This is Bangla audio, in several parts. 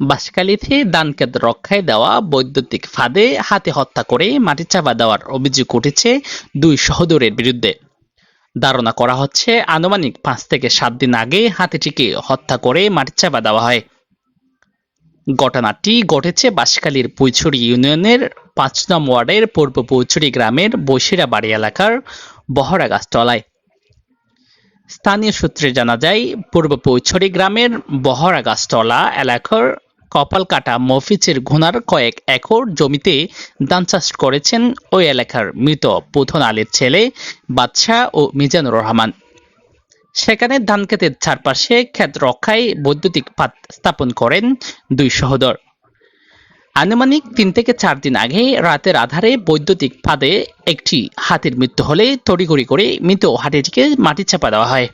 বাসকালীতে ধানক্ষেত রক্ষায় দেওয়া বৈদ্যুতিক ফাঁদে হাতে হত্যা করে মাটি চাপা দেওয়ার অভিযোগ উঠেছে দুই সহোদরের বিরুদ্ধে। ধারণা করা হচ্ছে, আনুমানিক পাঁচ থেকে সাত দিন আগে হাতিটিকে হত্যা করে মাটি চাপা দেওয়া হয়। ঘটনাটি ঘটেছে বাঁশখালীর পুইছড়ি ইউনিয়নের পাঁচ নং ওয়ার্ডের পূর্ব পুইছড়ি গ্রামের বসিরা বাড়ি এলাকার বহরা গাছতলায় স্থানীয় সূত্রে জানা যায়, পূর্ব পৌছড়ি গ্রামের বহরা গাছতলা এলাকার কপালকাটা মফিজের ঘুনার কয়েক একর জমিতে ধান চাষ করেছেন ওই এলাকার মৃত পুথন আলীর ছেলে বাদশাহ ও মিজানুর রহমান। সেখানে ধান ক্ষেতের চারপাশে ক্ষেত রক্ষায় বৈদ্যুতিক পাত স্থাপন করেন দুই সহোদর। আনুমানিক তিন থেকে চার দিন আগে রাতের আধারে বৈদ্যুতিক ফাঁদে একটি হাতির মৃত্যু হলে তড়িঘড়ি করে মৃত হাতিটিকে মাটি চাপা দেওয়া হয়।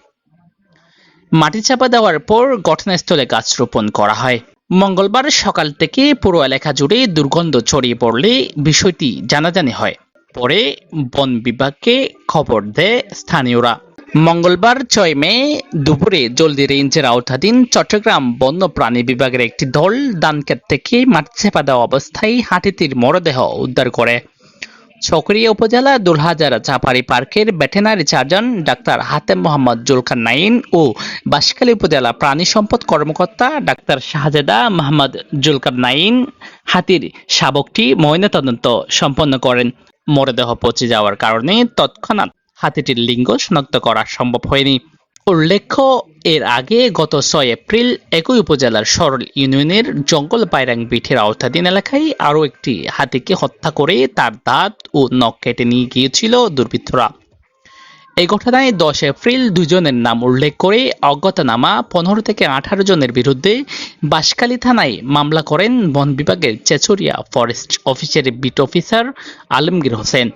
মাটি চাপা দেওয়ার পর ঘটনাস্থলে গাছ রোপণ করা হয়। মঙ্গলবার সকাল থেকে পুরো এলাকা জুড়ে দুর্গন্ধ ছড়িয়ে পড়লে বিষয়টি জানাজানি হয়। পরে বন বিভাগকে খবর দেয় স্থানীয়রা। মঙ্গলবার ছয় মে দুপুরে জলদি রেঞ্জের আওতাধীন চট্টগ্রাম বন্যপ্রাণী বিভাগের একটি দল দানক্ষেত থেকে মাটি চাপা দেওয়া অবস্থায় হাতিটির মরদেহ উদ্ধার করে। চকরিয়া উপজেলা দুলহাজারা চাপাড়ি পার্কের veterinary surgeon doctor Hatem Mohammad Zulkarnain ও বাঁশখালী উপজেলা প্রাণী সম্পদ কর্মকর্তা ডাক্তার শাহজাদা মোহাম্মদ জুলকার নাইন হাতির শাবকটি ময়নাতদন্ত সম্পন্ন করেন। মরদেহ পচে যাওয়ার কারণে তৎক্ষণাৎ হাতিটির লিঙ্গ শনাক্ত করা সম্ভব হয়নি। উল্লেখ্য, এর আগে গত ছয় এপ্রিল একই উপজেলার সরল ইউনিয়নের জঙ্গল পায়রাং বিঠের আওতাধীন এলাকায় আরও একটি হাতিকে হত্যা করে তার দাঁত ও নখ কেটে নিয়ে গিয়েছিল দুর্বৃত্তরা। এই ঘটনায় দশ এপ্রিল দুজনের নাম উল্লেখ করে অজ্ঞাতনামা পনেরো থেকে আঠারো জনের বিরুদ্ধে বাঁশখালী থানায় মামলা করেন বন বিভাগের চেচুরিয়া ফরেস্ট অফিসের beat officer Alamgir Hossain.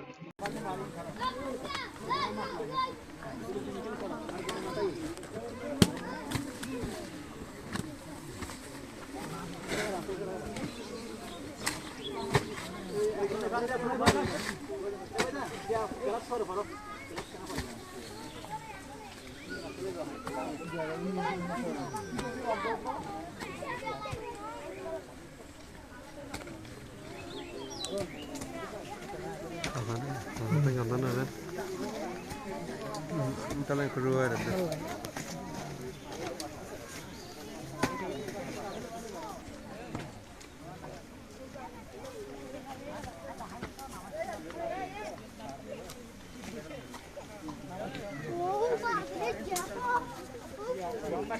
Kita lagi keluar, tangan,